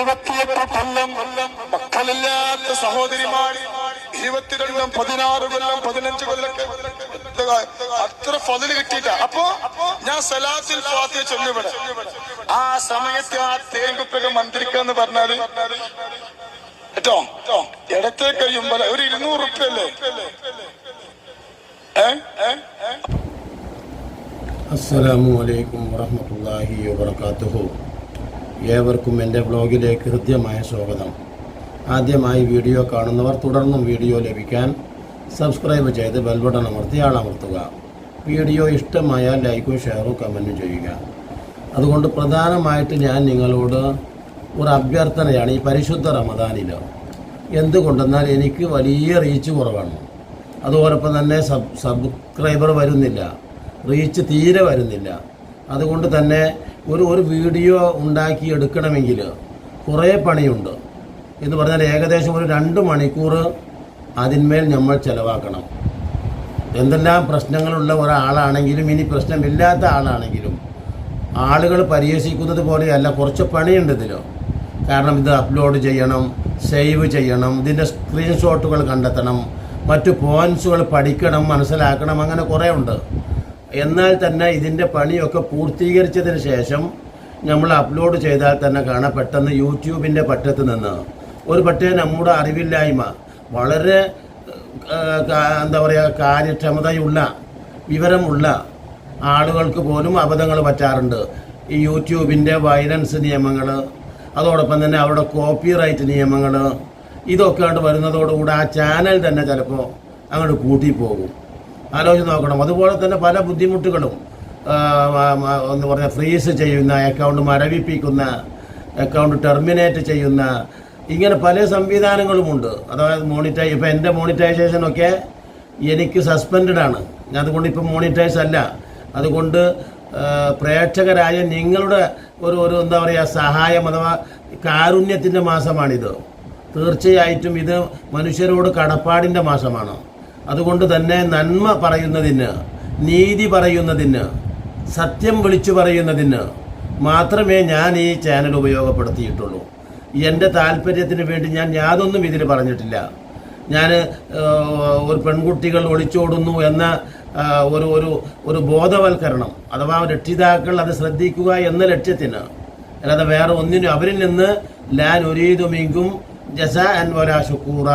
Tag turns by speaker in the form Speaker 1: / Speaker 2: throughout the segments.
Speaker 1: ഇരുപത്തിയെട്ട് കൊല്ലം മക്കളില്ലാത്ത സഹോദരിമാർ ഇരുപത്തിരണ്ടും പതിനാറ് കൊല്ലം പതിനഞ്ച് കൊല്ലം അത്ര ഫതിൽ കിട്ടിയിട്ട. അപ്പൊ ഞാൻ സലാത്തിൽ ഫാത്തിയെ ചൊല്ലിവിടെ ആ സമയത്ത് ആ തേങ്കുപ്പൊക്കെ മന്ത്രിക്കാന്ന് പറഞ്ഞാൽ കേട്ടോ? ഇടത്തെ കഴിയുമ്പോ ഒരു ഇരുന്നൂറ് റുപ്യ അല്ലേ
Speaker 2: അസ്സലാമു അലൈക്കും വറഹ്മത്തുള്ളാഹി വബറകാതുഹു. ഏവർക്കും എന്റെ വ്ലോഗിലേക്ക് ഹൃദ്യമായ സ്വാഗതം. ആദ്യമായി വീഡിയോ കാണുന്നവർ തുടർന്നും വീഡിയോ ലഭിക്കാൻ സബ്സ്ക്രൈബ് ചെയ്ത് ബെൽബട്ടൺ അമർത്തി ആളമർത്തുക. വീഡിയോ ഇഷ്ടമായാൽ ലൈക്കും ഷെയറും കമന്റും ചെയ്യുക. അതുകൊണ്ട് പ്രധാനമായിട്ട് ഞാൻ നിങ്ങളോട് ഒരു അഭ്യർത്ഥനയാണ് ഈ പരിശുദ്ധ റമദാനിൽ എന്തുകൊണ്ടെന്നാൽ എനിക്ക് വലിയ റീച്ച് കുറവാണ്. അതോടൊപ്പം തന്നെ സബ് സബ്സ്ക്രൈബർ വരുന്നില്ല. റീച്ച് തീരെ വരുന്നില്ല. അതുകൊണ്ട് തന്നെ ഒരു ഒരു വീഡിയോ ഉണ്ടാക്കി എടുക്കണമെങ്കിൽ കുറേ പണിയുണ്ട്. എന്ന് പറഞ്ഞാൽ ഏകദേശം ഒരു രണ്ട് മണിക്കൂർ അതിന്മേൽ നമ്മൾ ചിലവാക്കണം. എന്തെല്ലാം പ്രശ്നങ്ങളുള്ള ഒരാളാണെങ്കിലും ഇനി പ്രശ്നമില്ലാത്ത ആളാണെങ്കിലും ആളുകൾ പരിഹസിക്കുന്നത് പോലെയല്ല കുറച്ച് പണിയുണ്ട് ഇതിൽ കാരണം ഇത് അപ്ലോഡ് ചെയ്യണം സേവ് ചെയ്യണം ഇതിന്റെ സ്ക്രീൻഷോട്ടുകൾ കണ്ടെത്തണം മറ്റു പോയിൻസുകൾ പഠിക്കണം മനസ്സിലാക്കണം അങ്ങനെ കുറേ ഉണ്ട്. എന്നാൽ തന്നെ ഇതിന്റെ പണിയൊക്കെ പൂർത്തീകരിച്ചതിന് ശേഷം നമ്മൾ അപ്ലോഡ് ചെയ്താൽ തന്നെ കാണാം പെട്ടെന്ന് യൂട്യൂബിന്റെ പറ്റത്ത് നിന്ന്. ഒരു പക്ഷേ നമ്മുടെ അറിവില്ലായ്മ വളരെ എന്താ പറയുക കാര്യക്ഷമതയുള്ള വിവരമുള്ള ആളുകൾക്ക് പോലും അബദ്ധങ്ങൾ പറ്റാറുണ്ട്. ഈ യൂട്യൂബിന്റെ വയലൻസ് നിയമങ്ങൾ അതോടൊപ്പം തന്നെ അവരുടെ കോപ്പി റൈറ്റ് നിയമങ്ങൾ ഇതൊക്കെ ആയിട്ട് വരുന്നതോടുകൂടി ആ ചാനൽ തന്നെ ചിലപ്പോൾ അങ്ങോട്ട് കൂട്ടിപ്പോകും. ആലോചിച്ച് നോക്കണം. അതുപോലെ തന്നെ പല ബുദ്ധിമുട്ടുകളും എന്ന് പറഞ്ഞാൽ ഫ്രീസ് ചെയ്യുന്ന അക്കൗണ്ട് മരവിപ്പിക്കുന്ന അക്കൗണ്ട് ടെർമിനേറ്റ് ചെയ്യുന്ന ഇങ്ങനെ പല സംവിധാനങ്ങളുമുണ്ട്. അതായത് മോണിറ്റൈ ഇപ്പം എന്റെ മോണിറ്റൈസേഷൻ ഒക്കെ എനിക്ക് സസ്പെൻഡഡ് ആണ്. ഞാൻ അതുകൊണ്ട് ഇപ്പം മോണിറ്റൈസ് അല്ല. അതുകൊണ്ട് പ്രേക്ഷകരായ നിങ്ങളുടെ ഒരു ഒരു എന്താ പറയുക സഹായം അഥവാ കാരുണ്യത്തിന്റെ മാസമാണിത്. തീർച്ചയായിട്ടും ഇത് മനുഷ്യരോട് കടപ്പാടിന്റെ മാസമാണ്. അതുകൊണ്ട് തന്നെ നന്മ പറയുന്നതിന് നീതി പറയുന്നതിന് സത്യം വിളിച്ചു പറയുന്നതിന് മാത്രമേ ഞാൻ ഈ ചാനൽ ഉപയോഗപ്പെടുത്തിയിട്ടുള്ളൂ. എന്റെ താല്പര്യത്തിന് വേണ്ടി ഞാൻ യാതൊന്നും ഇതിൽ പറഞ്ഞിട്ടില്ല. ഞാൻ ഒരു പെൺകുട്ടികൾ ഒളിച്ചോടുന്നു എന്ന ഒരു ഒരു ഒരു ബോധവൽക്കരണം അഥവാ രക്ഷിതാക്കൾ അത് ശ്രദ്ധിക്കുക എന്ന ലക്ഷ്യത്തിന് അല്ലാതെ വേറെ ഒന്നിനും അവരിൽ നിന്ന് ലാൻ ഒരീതുമിങ്കും ജസ ആൻഡ് വലാ ഷുക്കൂറ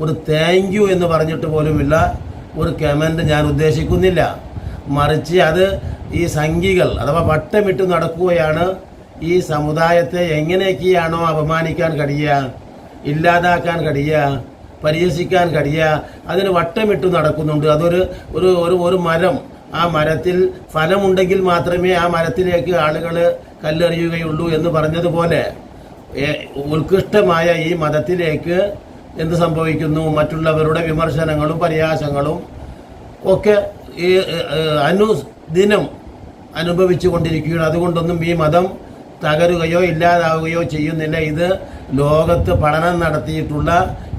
Speaker 2: ഒരു താങ്ക് യു എന്ന് പറഞ്ഞിട്ട് പോലുമില്ല. ഒരു കമന്റ് ഞാൻ ഉദ്ദേശിക്കുന്നില്ല. മറിച്ച് അത് ഈ സംഘികൾ അഥവാ വട്ടമിട്ട് നടക്കുകയാണ്. ഈ സമുദായത്തെ എങ്ങനെയൊക്കെയാണോ അപമാനിക്കാൻ കഴിയുക ഇല്ലാതാക്കാൻ കഴിയുക പരിഹസിക്കാൻ കഴിയുക അതിന് വട്ടമിട്ട് നടക്കുന്നുണ്ട്. അതൊരു ഒരു ഒരു ഒരു മരം. ആ മരത്തിൽ ഫലമുണ്ടെങ്കിൽ മാത്രമേ ആ മരത്തിലേക്ക് ആളുകൾ കല്ലെറിയുകയുള്ളൂ എന്ന് പറഞ്ഞതുപോലെ ഉത്കൃഷ്ടമായ ഈ മതത്തിലേക്ക് എന്ത് സംഭവിക്കുന്നു മറ്റുള്ളവരുടെ വിമർശനങ്ങളും പരിഹാസങ്ങളും ഒക്കെ ഈ അനുദിനം അനുഭവിച്ചു കൊണ്ടിരിക്കുകയാണ്. അതുകൊണ്ടൊന്നും ഈ മതം തകരുകയോ ഇല്ലാതാവുകയോ ചെയ്യുന്നില്ല. ഇത് ലോകത്ത് പഠനം നടത്തിയിട്ടുള്ള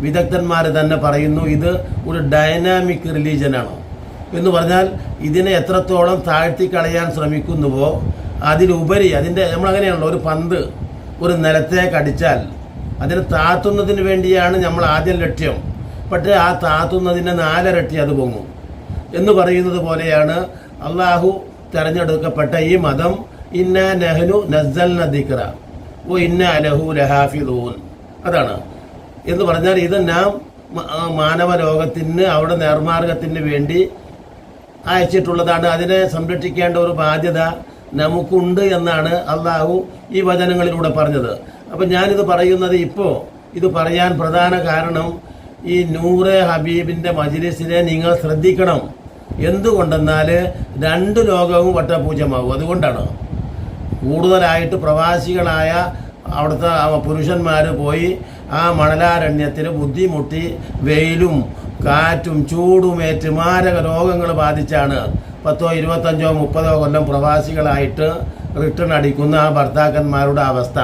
Speaker 2: വിദഗ്ധന്മാർ തന്നെ പറയുന്നു ഇത് ഒരു ഡൈനാമിക് റിലീജനാണ് എന്ന് പറഞ്ഞാൽ ഇതിനെ എത്രത്തോളം താഴ്ത്തി കളയാൻ ശ്രമിക്കുന്നുവോ അതിലുപരി അതിന്റെ നമ്മളങ്ങനെയാണല്ലോ ഒരു പന്ത് ഒരു നിലത്തേക്ക് അടിച്ചാൽ അതിനെ താത്തുന്നതിന് വേണ്ടിയാണ് നമ്മൾ ആദ്യം ലക്ഷ്യം. പക്ഷേ ആ താത്തുന്നതിന്റെ നാലരട്ടി അത് പൊങ്ങും. എന്ന് പറയുന്നത് പോലെയാണ് അള്ളാഹു തെരഞ്ഞെടുക്കപ്പെട്ട ഈ മതം ഇന്ന നെഹ്നു നസൽ ദിക്റ ഓ ഇന്ന അലഹു ലഹാഫിദൂൻ. അതാണ്. എന്ന് പറഞ്ഞാൽ ഇത് നാം മാനവ ലോകത്തിന് അവിടെ നേർമാർഗത്തിന് വേണ്ടി അയച്ചിട്ടുള്ളതാണ്. അതിനെ സംരക്ഷിക്കേണ്ട ഒരു ബാധ്യത നമുക്കുണ്ട് എന്നാണ് അള്ളാഹു ഈ വചനങ്ങളിലൂടെ പറഞ്ഞത്. അപ്പം ഞാനിത് പറയുന്നത് ഇപ്പോൾ ഇത് പറയാൻ പ്രധാന കാരണം ഈ നൂറെ ഹബീബിന്റെ മജിലിസിനെ നിങ്ങൾ ശ്രദ്ധിക്കണം. എന്തുകൊണ്ടെന്നാൽ രണ്ട് ലോകവും വട്ടപൂജ്യമാകും. അതുകൊണ്ടാണ്. കൂടുതലായിട്ട് പ്രവാസികളായ അവിടുത്തെ പുരുഷന്മാർ പോയി ആ മണലാരണ്യത്തിൽ ബുദ്ധിമുട്ടി വെയിലും കാറ്റും ചൂടും ചൂടുമേറ്റ് മാരക രോഗങ്ങൾ ബാധിച്ചാണ് പത്തോ ഇരുപത്തഞ്ചോ മുപ്പതോ കൊല്ലം പ്രവാസികളായിട്ട് റിട്ടേൺ അടിക്കുന്ന ആ ഭർത്താക്കന്മാരുടെ അവസ്ഥ.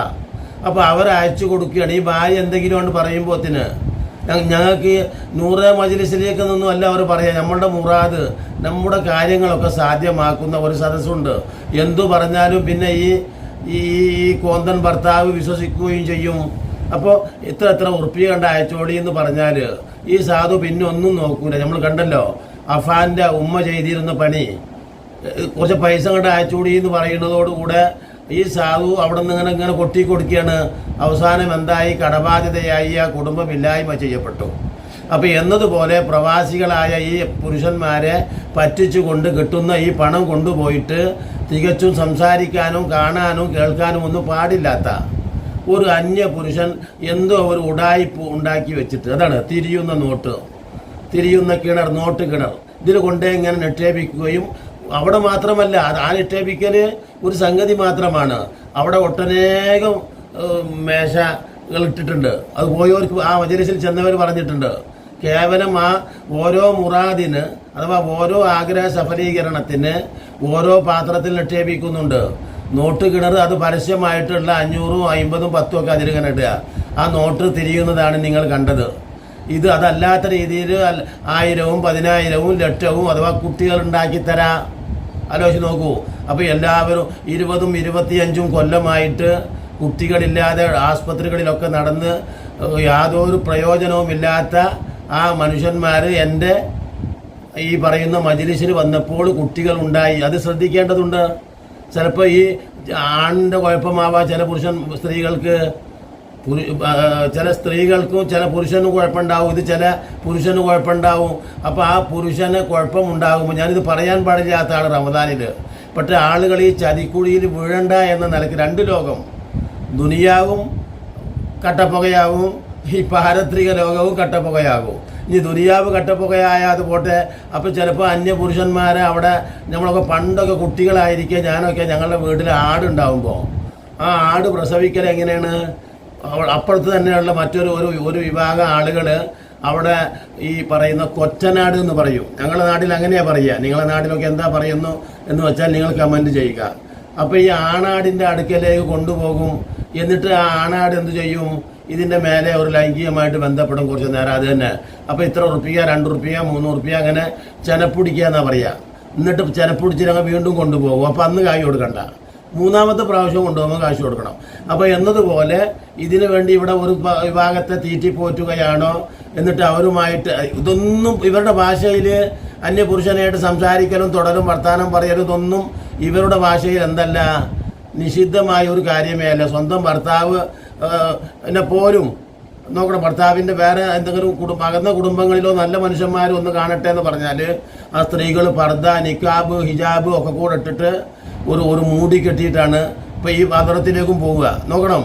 Speaker 2: അപ്പോൾ അവർ അയച്ചു കൊടുക്കുകയാണ്. ഈ ഭാര്യ എന്തെങ്കിലും കൊണ്ട് പറയുമ്പോത്തിന് ഞ- ഞങ്ങൾക്ക് നൂറ് മജിലിസിലേക്ക് നിന്നും അല്ല അവർ പറയാം നമ്മളുടെ മുറാദ് നമ്മുടെ കാര്യങ്ങളൊക്കെ സാധ്യമാക്കുന്ന ഒരു സദസ്സുണ്ട്. എന്തു പറഞ്ഞാലും പിന്നെ ഈ ഈ കോന്തൻ ഭർത്താവ് വിശ്വസിക്കുകയും ചെയ്യും. അപ്പോൾ ഇത്ര എത്ര ഉറപ്പിക കണ്ട അയച്ചോടി എന്ന് പറഞ്ഞാൽ ഈ സാധു പിന്നെ ഒന്നും നോക്കൂല. നമ്മൾ കണ്ടല്ലോ അഫാന്റെ ഉമ്മ ചെയ്തിരുന്ന പണി. കുറച്ച് പൈസ കണ്ട് അയച്ചോടി എന്ന് പറയുന്നതോടുകൂടെ ഈ സാധു അവിടെ നിന്ന് ഇങ്ങനെ ഇങ്ങനെ കൊട്ടി കൊടുക്കുകയാണ്. അവസാനം എന്തായി? കടബാധ്യതയായി ആ കുടുംബം ഇല്ലായ്മ ചെയ്യപ്പെട്ടു. അപ്പോൾ എന്നതുപോലെ പ്രവാസികളായ ഈ പുരുഷന്മാരെ പറ്റിച്ചുകൊണ്ട് കിട്ടുന്ന ഈ പണം കൊണ്ടുപോയിട്ട് തികച്ചും സംസാരിക്കാനും കാണാനും കേൾക്കാനും ഒന്നും പാടില്ലാത്ത ഒരു അന്യ പുരുഷൻ എന്തോ ഒരു ഉടായിപ്പ് ഉണ്ടാക്കി വെച്ചിട്ട് അതാണ് തിരിയുന്ന നോട്ട്. തിരിയുന്ന കിണർ നോട്ട് കിണർ. ഇതിൽ കൊണ്ടേ ഇങ്ങനെ നിക്ഷേപിക്കുകയും അവിടെ മാത്രമല്ല ആ നിക്ഷേപിക്കൽ ഒരു സംഗതി മാത്രമാണ്. അവിടെ ഒട്ടനേകം മേശകൾ ഇട്ടിട്ടുണ്ട്. അത് പോയവർക്ക് ആ മജലിസിൽ ചെന്നവർ പറഞ്ഞിട്ടുണ്ട്. കേവലം ആ ഓരോ മുറാദിന് അഥവാ ഓരോ ആഗ്രഹ സഫലീകരണത്തിന് ഓരോ പാത്രത്തിൽ നിക്ഷേപിക്കുന്നുണ്ട് നോട്ട് കിണർ അത് പരസ്യമായിട്ടുള്ള അഞ്ഞൂറും അമ്പതും പത്തും ഒക്കെ അതിൽ ഇടുക ആ നോട്ട് തിരിയുന്നതാണ് നിങ്ങൾ കണ്ടത്. ഇത് അതല്ലാത്ത രീതിയിൽ ആയിരവും പതിനായിരവും ലക്ഷവും അഥവാ കുട്ടികൾ ഉണ്ടാക്കി തരാ ആലോചിച്ച് നോക്കൂ. അപ്പോൾ എല്ലാവരും ഇരുപതും ഇരുപത്തിയഞ്ചും കൊല്ലമായിട്ട് കുട്ടികളില്ലാതെ ആസ്പത്രികളിലൊക്കെ നടന്ന് യാതൊരു പ്രയോജനവുമില്ലാത്ത ആ മനുഷ്യന്മാർ എന്റെ ഈ പറയുന്ന മജിലിസിൽ വന്നപ്പോൾ കുട്ടികൾ ഉണ്ടായി അത് ശ്രദ്ധിക്കേണ്ടതുണ്ട്. ചിലപ്പോൾ ഈ ആണിന്റെ കുഴപ്പമാവാം. ചില പുരുഷൻ സ്ത്രീകൾക്ക് ചില സ്ത്രീകൾക്കും ചില പുരുഷന് കുഴപ്പമുണ്ടാവും. ഇത് ചില പുരുഷന് കുഴപ്പമുണ്ടാവും. അപ്പോൾ ആ പുരുഷന് കുഴപ്പമുണ്ടാകുമ്പോൾ ഞാനിത് പറയാൻ പാടില്ലാത്ത ആൾ റമദാനിൽ പക്ഷേ ആളുകൾ ഈ ചതിക്കുഴിയിൽ വീഴണ്ട എന്ന നിലയ്ക്ക് രണ്ട് ലോകം. ദുനിയാവും കട്ടപ്പുകയാവും. ഈ പാരത്രിക ലോകവും കട്ടപ്പുകയാകും. ഇനി ദുനിയാവ് കട്ടപ്പുകയായ അത് പോട്ടെ. അപ്പോൾ ചിലപ്പോൾ അന്യ പുരുഷന്മാരെ അവിടെ നമ്മളൊക്കെ പണ്ടൊക്കെ കുട്ടികളായിരിക്കുക ഞാനൊക്കെ ഞങ്ങളുടെ വീട്ടിൽ ആടുണ്ടാവുമ്പോൾ ആ ആട് പ്രസവിക്കൽ എങ്ങനെയാണ്? അപ്പുറത്ത് തന്നെയുള്ള മറ്റൊരു ഒരു ഒരു വിഭാഗം ആളുകൾ അവിടെ ഈ പറയുന്ന കൊറ്റനാട് എന്ന് പറയും. ഞങ്ങളുടെ നാട്ടിൽ അങ്ങനെയാ പറയുക. നിങ്ങളുടെ നാട്ടിലൊക്കെ എന്താ പറയുന്നു എന്ന് വെച്ചാൽ നിങ്ങൾ കമന്റ് ചെയ്യുക. അപ്പോൾ ഈ ആണാടിന്റെ അടുക്കലേക്ക് കൊണ്ടുപോകും. എന്നിട്ട് ആ ആണാട് എന്ത് ചെയ്യും? ഇതിന്റെ മേലെ ഒരു ലൈംഗികമായിട്ട് ബന്ധപ്പെടും കുറച്ച് നേരം. അത് തന്നെ. അപ്പോൾ ഇത്ര ഉറുപ്പിക രണ്ട് ഉറുപ്പിക മൂന്ന് ഉറുപ്പിക അങ്ങനെ ചെനപ്പിടിക്കുക എന്നാ പറയുക. എന്നിട്ട് ചെനപ്പിടിച്ചിട്ട് അങ്ങ് വീണ്ടും കൊണ്ടുപോകും. അപ്പോൾ അന്ന് കായ് കൊടുക്കണ്ട. മൂന്നാമത്തെ പ്രാവശ്യം കൊണ്ടുപോകുമ്പോൾ കാശ് കൊടുക്കണം. അപ്പോൾ എന്നതുപോലെ ഇതിനു വേണ്ടി ഇവിടെ ഒരു വിഭാഗത്തെ തീറ്റിപ്പോറ്റുകയാണോ എന്നിട്ട് അവരുമായിട്ട് ഇതൊന്നും ഇവരുടെ ഭാഷയിൽ അന്യപുരുഷനായിട്ട് സംസാരിക്കലും തുടരും വർത്തമാനം പറയലും ഇതൊന്നും ഇവരുടെ ഭാഷയിൽ എന്തല്ല. നിഷിദ്ധമായ ഒരു കാര്യമേ അല്ല. സ്വന്തം ഭർത്താവ് എന്നെ പോലും നോക്കണം ഭർത്താവിന്റെ വേറെ എന്തെങ്കിലും കുടുംബ അകന്ന കുടുംബങ്ങളിലോ നല്ല മനുഷ്യന്മാരോ ഒന്ന് കാണട്ടെ എന്ന് പറഞ്ഞാൽ ആ സ്ത്രീകൾ പർദ്ദ നിക്കാബ് ഹിജാബ് ഒക്കെ കൂടെ ഇട്ടിട്ട് ഒരു ഒരു മൂടി കെട്ടിയിട്ടാണ് ഇപ്പോൾ ഈ പാത്രത്തിലേക്കും പോവുക. നോക്കണം.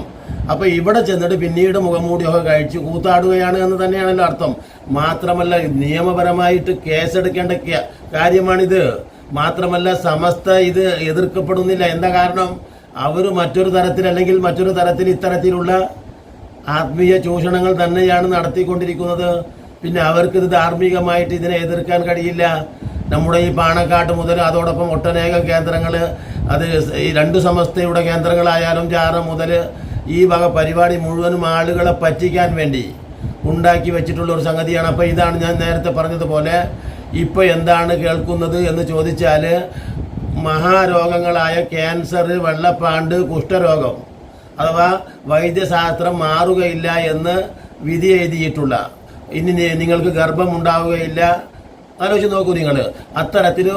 Speaker 2: അപ്പോൾ ഇവിടെ ചെന്നിട്ട് പിന്നീട് മുഖംമൂടിയൊക്കെ കഴിച്ച് കൂത്താടുകയാണ് എന്ന് തന്നെയാണല്ലോ അർത്ഥം. മാത്രമല്ല നിയമപരമായിട്ട് കേസെടുക്കേണ്ട കാര്യമാണിത്. മാത്രമല്ല സമസ്ത ഇത് എതിർക്കപ്പെടുന്നില്ല. എന്താ കാരണം? അവർ മറ്റൊരു തരത്തിൽ അല്ലെങ്കിൽ മറ്റൊരു തരത്തിൽ ഇത്തരത്തിലുള്ള ആത്മീയ ചൂഷണങ്ങൾ തന്നെയാണ് നടത്തിക്കൊണ്ടിരിക്കുന്നത്. പിന്നെ അവർക്കിത് ധാർമ്മികമായിട്ട് ഇതിനെ എതിർക്കാൻ കഴിയില്ല. നമ്മുടെ ഈ പാണക്കാട്ട് മുതൽ അതോടൊപ്പം ഒട്ടനേകം കേന്ദ്രങ്ങൾ അത് ഈ രണ്ട് സമസ്തയുടെ കേന്ദ്രങ്ങളായാലും ജാറ മുതൽ ഈ വക പരിപാടി മുഴുവനും ആളുകളെ പറ്റിക്കാൻ വേണ്ടി ഉണ്ടാക്കി വെച്ചിട്ടുള്ള ഒരു സംഗതിയാണ്. അപ്പോൾ ഇതാണ് ഞാൻ നേരത്തെ പറഞ്ഞതുപോലെ ഇപ്പോൾ എന്താണ് കേൾക്കുന്നത് എന്ന് ചോദിച്ചാൽ മഹാരോഗങ്ങളായ ക്യാൻസർ വെള്ളപ്പാണ്ട് കുഷ്ഠരോഗം അഥവാ വൈദ്യശാസ്ത്രം മാറുകയില്ല എന്ന് വിധി എഴുതിയിട്ടുള്ള. ഇനി നിങ്ങൾക്ക് ഗർഭം ഉണ്ടാവുകയില്ല ആലോചിച്ച് നോക്കൂ നിങ്ങൾ അത്തരത്തിൽ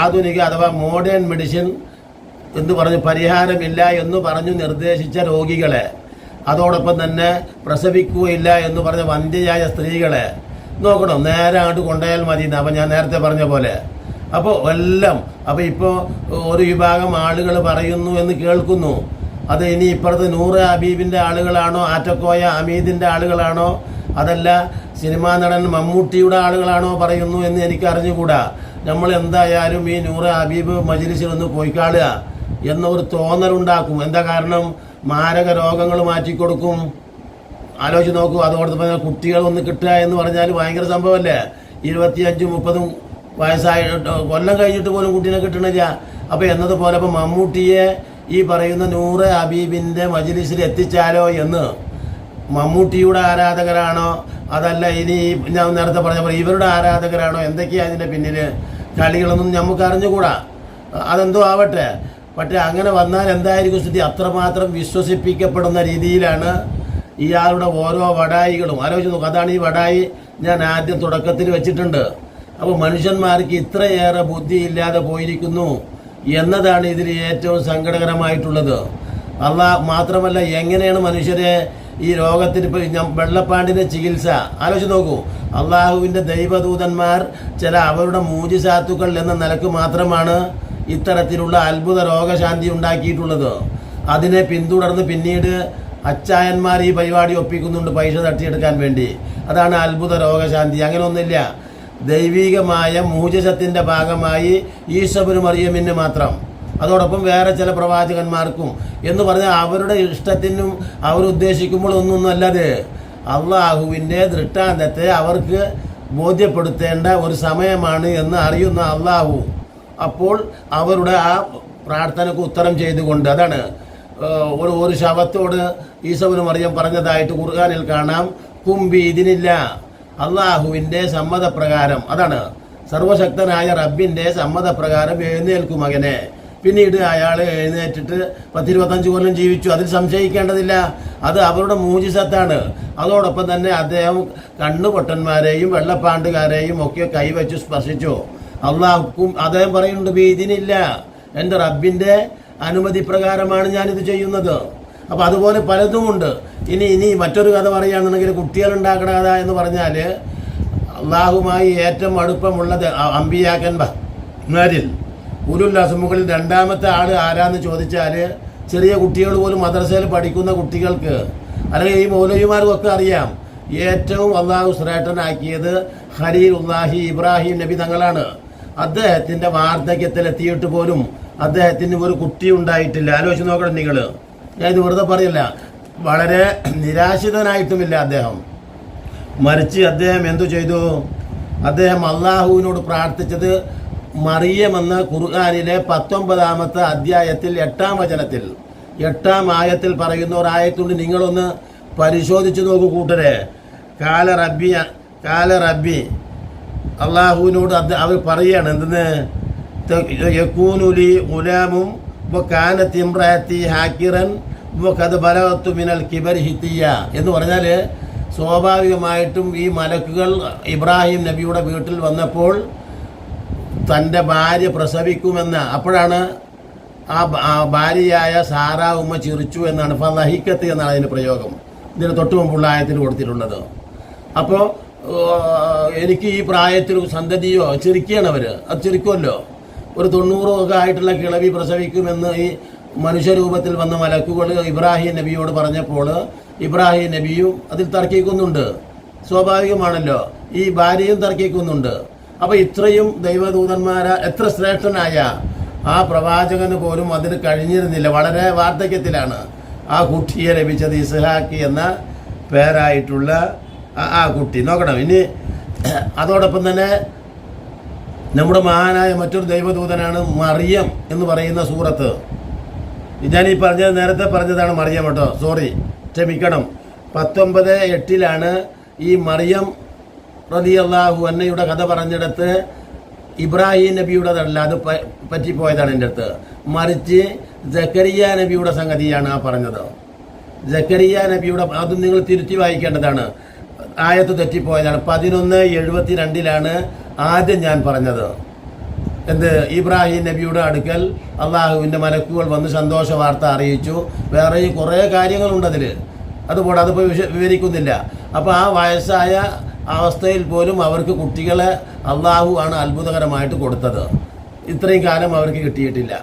Speaker 2: ആധുനിക അഥവാ മോഡേൺ മെഡിസിൻ എന്ന് പറഞ്ഞ് പരിഹാരമില്ല എന്ന് പറഞ്ഞു നിർദ്ദേശിച്ച രോഗികളെ അതോടൊപ്പം തന്നെ പ്രസവിക്കുകയില്ല എന്ന് പറഞ്ഞ വന്ധ്യയായ സ്ത്രീകളെ നോക്കണം നേരെ അങ്ങോട്ട് കൊണ്ടുപോയാൽ മതി അപ്പം ഞാൻ നേരത്തെ പറഞ്ഞ പോലെ. അപ്പോൾ എല്ലാം അപ്പോൾ ഇപ്പോൾ ഒരു വിഭാഗം ആളുകൾ പറയുന്നു എന്ന് കേൾക്കുന്നു. അത് ഇനി ഇപ്പുറത്ത് നൂറ് ഹബീബിന്റെ ആളുകളാണോ ആറ്റക്കോയ അമീദിന്റെ ആളുകളാണോ അതല്ല സിനിമാ നടൻ മമ്മൂട്ടിയുടെ ആളുകളാണോ പറയുന്നു എന്ന് എനിക്ക് അറിഞ്ഞുകൂടാ. നമ്മൾ എന്തായാലും ഈ നൂറ് ഹബീബ് മജിലിസിൽ ഒന്ന് പോയി കാണുക എന്നൊരു തോന്നലുണ്ടാക്കും എന്താ കാരണം? മാരക രോഗങ്ങൾ മാറ്റിക്കൊടുക്കും. ആലോചിച്ച് നോക്കൂ അതോടൊപ്പം തന്നെ കുട്ടികൾ ഒന്ന് കിട്ടുക എന്ന് പറഞ്ഞാൽ ഭയങ്കര സംഭവമല്ലേ? ഇരുപത്തിയഞ്ചും മുപ്പതും വയസ്സായിട്ട് കൊല്ലം കഴിഞ്ഞിട്ട് പോലും കുട്ടീനെ കിട്ടണില്ല. അപ്പോൾ എന്നതുപോലെ ഇപ്പോൾ മമ്മൂട്ടിയെ ഈ പറയുന്ന നൂറ് ഹബീബിന്റെ മജിലിസിൽ എത്തിച്ചാലോ എന്ന് മമ്മൂട്ടിയുടെ ആരാധകരാണോ? അതല്ല ഇനി ഞാൻ നേരത്തെ പറഞ്ഞ പോലെ ഇവരുടെ ആരാധകരാണോ? എന്തൊക്കെയാണ് അതിന്റെ പിന്നിൽ കളികളൊന്നും നമുക്ക് അറിഞ്ഞുകൂടാ. അതെന്തോ ആവട്ടെ. പക്ഷേ അങ്ങനെ വന്നാൽ എന്തായിരിക്കും സ്ഥിതി? അത്രമാത്രം വിശ്വസിപ്പിക്കപ്പെടുന്ന രീതിയിലാണ് ഇയാളുടെ ഓരോ വടായികളും. ആലോചിച്ച് നോക്കും അതാണ് ഈ വടായി ഞാൻ ആദ്യം തുടക്കത്തിൽ വെച്ചിട്ടുണ്ട്. അപ്പോൾ മനുഷ്യന്മാർക്ക് ഇത്രയേറെ ബുദ്ധി ഇല്ലാതെ പോയിരിക്കുന്നു എന്നതാണ് ഇതിൽ ഏറ്റവും സങ്കടകരമായിട്ടുള്ളത്. അല്ല മാത്രമല്ല എങ്ങനെയാണ് മനുഷ്യരെ ഈ രോഗത്തിന് ഇപ്പോൾ ഞാൻ വെള്ളപ്പാണ്ടിന്റെ ചികിത്സ. ആലോചിച്ച് നോക്കൂ. അള്ളാഹുവിന്റെ ദൈവദൂതന്മാർ ചില അവരുടെ മൂജിസാത്തുക്കൾ എന്ന നിലയ്ക്ക് മാത്രമാണ് ഇത്തരത്തിലുള്ള അത്ഭുത രോഗശാന്തി ഉണ്ടാക്കിയിട്ടുള്ളത്. അതിനെ പിന്തുടർന്ന് പിന്നീട് അച്ചായന്മാർ ഈ പരിപാടി ഒപ്പിക്കുന്നുണ്ട് പൈസ തട്ടിയെടുക്കാൻ വേണ്ടി. അതാണ് അത്ഭുത രോഗശാന്തി. അങ്ങനെ ഒന്നുമില്ല ദൈവികമായ മൂജസത്തിന്റെ ഭാഗമായി ഈശബന് മറിയമിന് മാത്രം. അതോടൊപ്പം വേറെ ചില പ്രവാചകന്മാർക്കും എന്ന് പറഞ്ഞാൽ അവരുടെ ഇഷ്ടത്തിനും അവർ ഉദ്ദേശിക്കുമ്പോൾ ഒന്നൊന്നും അല്ലാതെ അള്ളാഹുവിന്റെ ദൃഷ്ടാന്തത്തെ അവർക്ക് ബോധ്യപ്പെടുത്തേണ്ട ഒരു സമയമാണ് എന്ന് അറിയുന്ന അള്ളാഹു. അപ്പോൾ അവരുടെ ആ പ്രാർത്ഥനക്ക് ഉത്തരം ചെയ്തുകൊണ്ട് അതാണ് ഒരു ഒരു ശവത്തോട് ഈസവന് മറിയം പറഞ്ഞതായിട്ട് ഖുർആാനിൽ കാണാം. കുമ്പി ഇതിനില്ല. അള്ളാഹുവിന്റെ സമ്മതപ്രകാരം. അതാണ് സർവശക്തനായ റബ്ബിന്റെ സമ്മതപ്രകാരം എഴുന്നേൽക്കും മകനെ. പിന്നീട് അയാൾ എഴുന്നേറ്റിട്ട് പത്തിരുപത്തഞ്ച് കൊല്ലം ജീവിച്ചു. അതിൽ സംശയിക്കേണ്ടതില്ല. അത് അവരുടെ മൂജിസത്താണ് അതോടൊപ്പം തന്നെ അദ്ദേഹം കണ്ണുപൊട്ടന്മാരെയും വെള്ളപ്പാണ്ടുകാരെയും ഒക്കെ കൈവച്ച് സ്പർശിച്ചു. അള്ളാഹുക്കും അദ്ദേഹം പറയുന്നുണ്ട് ഭീതിനില്ല എന്റെ റബ്ബിന്റെ അനുമതി പ്രകാരമാണ് ഞാനിത് ചെയ്യുന്നത്. അപ്പോൾ അതുപോലെ പലതുമുണ്ട് ഇനി ഇനി മറ്റൊരു കഥ പറയുകയാണെന്നുണ്ടെങ്കിൽ കുട്ടികളുണ്ടാക്കണ കഥ എന്ന് പറഞ്ഞാൽ അള്ളാഹുമായി ഏറ്റവും അടുപ്പമുള്ളത് അ- അമ്പിയാക്കന്മാരിൽ ഉലുല്ലാസമുകളിൽ രണ്ടാമത്തെ ആൾ ആരാന്ന് ചോദിച്ചാൽ ചെറിയ കുട്ടികൾ പോലും മദ്രസയിൽ പഠിക്കുന്ന കുട്ടികൾക്ക് അല്ലെങ്കിൽ ഈ മൗലവിമാർക്കും ഒക്കെ അറിയാം ഏറ്റവും അള്ളാഹു ശ്രേഷ്ഠനാക്കിയത് ഹരീർ ഉല്ലാഹി ഇബ്രാഹിം നബി തങ്ങളാണ്. അദ്ദേഹത്തിന്റെ വാർദ്ധക്യത്തിലെത്തിയിട്ട് പോലും അദ്ദേഹത്തിന് ഒരു കുട്ടി ഉണ്ടായിട്ടില്ല. ആലോചിച്ച് നോക്കണം നിങ്ങൾ ഞാൻ ഇത് വെറുതെ പറയില്ല. വളരെ നിരാശിതനായിട്ടുമില്ല അദ്ദേഹം. മറിച്ച് അദ്ദേഹം എന്തു ചെയ്തു? അദ്ദേഹം അള്ളാഹുവിനോട് പ്രാർത്ഥിച്ചത് മറിയം എന്ന ഖുർആാനിലെ പത്തൊമ്പതാമത്തെ അധ്യായത്തിൽ എട്ടാം വചനത്തിൽ എട്ടാം ആയത്തിൽ പറയുന്ന ഒരു ആയത്തുണ്ട്. നിങ്ങളൊന്ന് പരിശോധിച്ചു നോക്കൂ കൂട്ടരെ. കാല റബ്ബി കാല റബ്ബി. അള്ളാഹുവിനോട് അത് അവർ പറയുകയാണ് എന്തെന്ന്? യക്കൂനുലി ഉലാമും കാനത്ത് ഇമ്രാത്തി ഹാക്കിറൻ കത് ബലവത്തു മിനൽ കിബർ ഹിത്തിയ. എന്ന് പറഞ്ഞാൽ സ്വാഭാവികമായിട്ടും ഈ മലക്കുകൾ ഇബ്രാഹിം നബിയുടെ വീട്ടിൽ വന്നപ്പോൾ തന്റെ ഭാര്യ പ്രസവിക്കുമെന്ന് അപ്പോഴാണ് ആ ഭാര്യയായ സാറാ ഉമ്മ ചിറിച്ചു എന്നാണ് ഫലഹിക്കത്ത് എന്നാണ് അതിന്റെ പ്രയോഗം. ഇതിന് തൊട്ടു മുമ്പുള്ള ആയത്തിൽ കൊടുത്തിട്ടുള്ളത്. അപ്പോൾ എനിക്ക് ഈ പ്രായത്തിൽ സന്തതിയോ? ചിരിക്കുകയാണ് അവർ അത് ചിരിക്കുമല്ലോ. ഒരു തൊണ്ണൂറോ ഒക്കെ ആയിട്ടുള്ള കിളവി പ്രസവിക്കുമെന്ന് ഈ മനുഷ്യരൂപത്തിൽ വന്ന മലക്കുകൾ ഇബ്രാഹിം നബിയോട് പറഞ്ഞപ്പോൾ ഇബ്രാഹിം നബിയും അതിൽ തർക്കിക്കുന്നുണ്ട്. സ്വാഭാവികമാണല്ലോ. ഈ ഭാര്യയും തർക്കിക്കുന്നുണ്ട്. അപ്പൊ ഇത്രയും ദൈവദൂതന്മാര എത്ര ശ്രേഷ്ഠനായ ആ പ്രവാചകന് പോലും അതിന് കഴിഞ്ഞിരുന്നില്ല. വളരെ വാർദ്ധക്യത്തിലാണ് ആ കുട്ടിയെ ലഭിച്ചത് ഇസ്ഹാക്കി എന്ന പേരായിട്ടുള്ള ആ- ആ കുട്ടി. നോക്കണം. ഇനി അതോടൊപ്പം തന്നെ നമ്മുടെ മഹാനായ മറ്റൊരു ദൈവദൂതനാണ് മറിയം എന്ന് പറയുന്ന സൂറത്ത്. ഞാൻ ഈ പറഞ്ഞത് നേരത്തെ പറഞ്ഞതാണ് മറിയം കേട്ടോ. സോറി ക്ഷമിക്കണം. പത്തൊമ്പത് എട്ടിലാണ് ഈ മറിയം റതി അള്ളാഹു അന്നയുടെ കഥ പറഞ്ഞിടത്ത് ഇബ്രാഹിം നബിയുടേതല്ല അത് പറ്റി പറ്റിപ്പോയതാണ് എന്റെ അടുത്ത്. മറിച്ച് ജക്കരിയ നബിയുടെ സംഗതിയാണ് ആ പറഞ്ഞത്. ജക്കരിയ നബിയുടെ അതും നിങ്ങൾ തിരുത്തി വായിക്കേണ്ടതാണ്. ആയത്ത് തെറ്റിപ്പോയതാണ്. പതിനൊന്ന് എഴുപത്തി രണ്ടിലാണ് ആദ്യം ഞാൻ പറഞ്ഞത്. എന്ത്? ഇബ്രാഹിം നബിയുടെ അടുക്കൽ അള്ളാഹുവിന്റെ മലക്കുകൾ വന്ന് സന്തോഷ വാർത്ത അറിയിച്ചു. വേറെയും കുറേ കാര്യങ്ങളുണ്ട് അതിൽ അതുപോലെ അതിപ്പോൾ വിശ വിവരിക്കുന്നില്ല. അപ്പോൾ ആ വയസ്സായ അവസ്ഥയിൽ പോലും അവർക്ക് കുട്ടികളെ അള്ളാഹു ആണ് അത്ഭുതകരമായിട്ട് കൊടുത്തത്. ഇത്രയും കാലം അവർക്ക് കിട്ടിയിട്ടില്ല.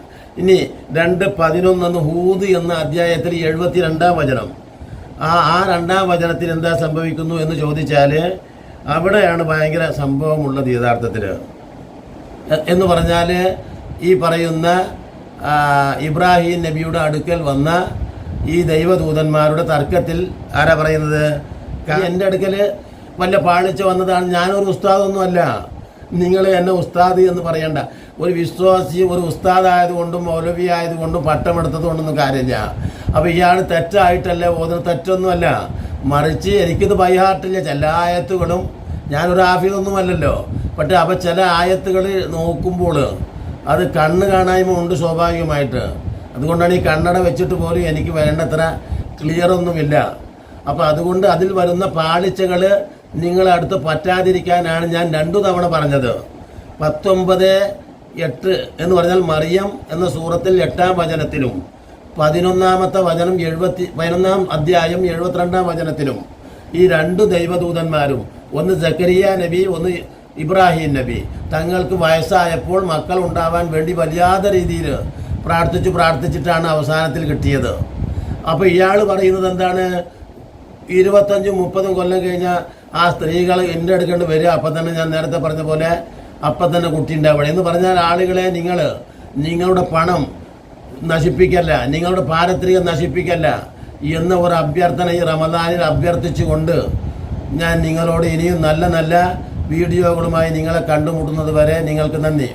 Speaker 2: ഇനി രണ്ട് പതിനൊന്നെന്ന് ഹൂദ് എന്ന അധ്യായത്തിൽ എഴുപത്തി രണ്ടാം വചനം. ആ ആ രണ്ടാം വചനത്തിൽ എന്താ സംഭവിക്കുന്നു എന്ന് ചോദിച്ചാൽ അവിടെയാണ് ഭയങ്കര സംഭവമുള്ളത് യഥാർത്ഥത്തിൽ എന്ന് പറഞ്ഞാൽ ഈ പറയുന്ന ഇബ്രാഹിം നബിയുടെ അടുക്കൽ വന്ന ഈ ദൈവദൂതന്മാരുടെ തർക്കത്തിൽ ആരാ പറയുന്നത്? എന്റെ അടുക്കൽ വല്ല പാളിച്ച വന്നതാണ്. ഞാനൊരു ഉസ്താദൊന്നുമല്ല. നിങ്ങൾ എന്നെ ഉസ്താദ് എന്ന് പറയണ്ട. ഒരു വിശ്വാസി ഒരു ഉസ്താദ് ആയതുകൊണ്ടും മൗലവി ആയതുകൊണ്ടും പട്ടമെടുത്തത് കൊണ്ടൊന്നും കാര്യമില്ല. അപ്പോൾ ഇയാൾ തെറ്റായിട്ടല്ല ഓതുന്നത് തെറ്റൊന്നുമല്ല. മറിച്ച് എനിക്കിത് ബൈഹാർട്ടില്ല ചില ആയത്തുകളും ഞാനൊരു ആഫിയൊന്നുമല്ലല്ലോ പക്ഷെ അപ്പോൾ ചില ആയത്തുകൾ നോക്കുമ്പോൾ അത് കണ്ണ് കാണായ്മ ഉണ്ട് സ്വാഭാവികമായിട്ട്. അതുകൊണ്ടാണ് ഈ കണ്ണട വെച്ചിട്ട് പോലും എനിക്ക് വേണ്ടത്ര ക്ലിയർ ഒന്നുമില്ല. അപ്പോൾ അതുകൊണ്ട് അതിൽ വരുന്ന പാളിച്ചകൾ നിങ്ങളെ അടുത്ത് പറ്റാതിരിക്കാനാണ് ഞാൻ രണ്ടു തവണ പറഞ്ഞത്. പത്തൊമ്പത് എട്ട് എന്ന് പറഞ്ഞാൽ മറിയം എന്ന സൂറത്തിൽ എട്ടാം വചനത്തിലും പതിനൊന്നാമത്തെ വചനം എഴുപത്തി പതിനൊന്നാം അധ്യായം എഴുപത്തിരണ്ടാം വചനത്തിലും ഈ രണ്ട് ദൈവദൂതന്മാരും ഒന്ന് ജക്കരിയ നബി ഒന്ന് ഇബ്രാഹിം നബി. തങ്ങൾക്ക് വയസ്സായപ്പോൾ മക്കൾ ഉണ്ടാവാൻ വേണ്ടി വല്ലാത്ത രീതിയിൽ പ്രാർത്ഥിച്ചു പ്രാർത്ഥിച്ചിട്ടാണ് അവസാനത്തിൽ കിട്ടിയത്. അപ്പോൾ ഇയാൾ പറയുന്നത് എന്താണ്? ഇരുപത്തഞ്ചും മുപ്പതും കൊല്ലം കഴിഞ്ഞാൽ ആ സ്ത്രീകൾ എന്റെ അടുക്കേണ്ടി വരിക. അപ്പം തന്നെ ഞാൻ നേരത്തെ പറഞ്ഞ പോലെ അപ്പം തന്നെ കുട്ടി ഉണ്ടാവണം എന്ന് പറഞ്ഞാൽ ആളുകളെ നിങ്ങൾ നിങ്ങളുടെ പണം നശിപ്പിക്കല്ല നിങ്ങളുടെ പാരത്രികം നശിപ്പിക്കല്ല എന്ന ഒരു അഭ്യർത്ഥന ഈ റമദാനിൽ അഭ്യർത്ഥിച്ചുകൊണ്ട് ഞാൻ നിങ്ങളോട് ഇനിയും നല്ല നല്ല വീഡിയോകളുമായി നിങ്ങളെ കണ്ടുമുട്ടുന്നത് വരെ നിങ്ങൾക്ക് നന്ദി.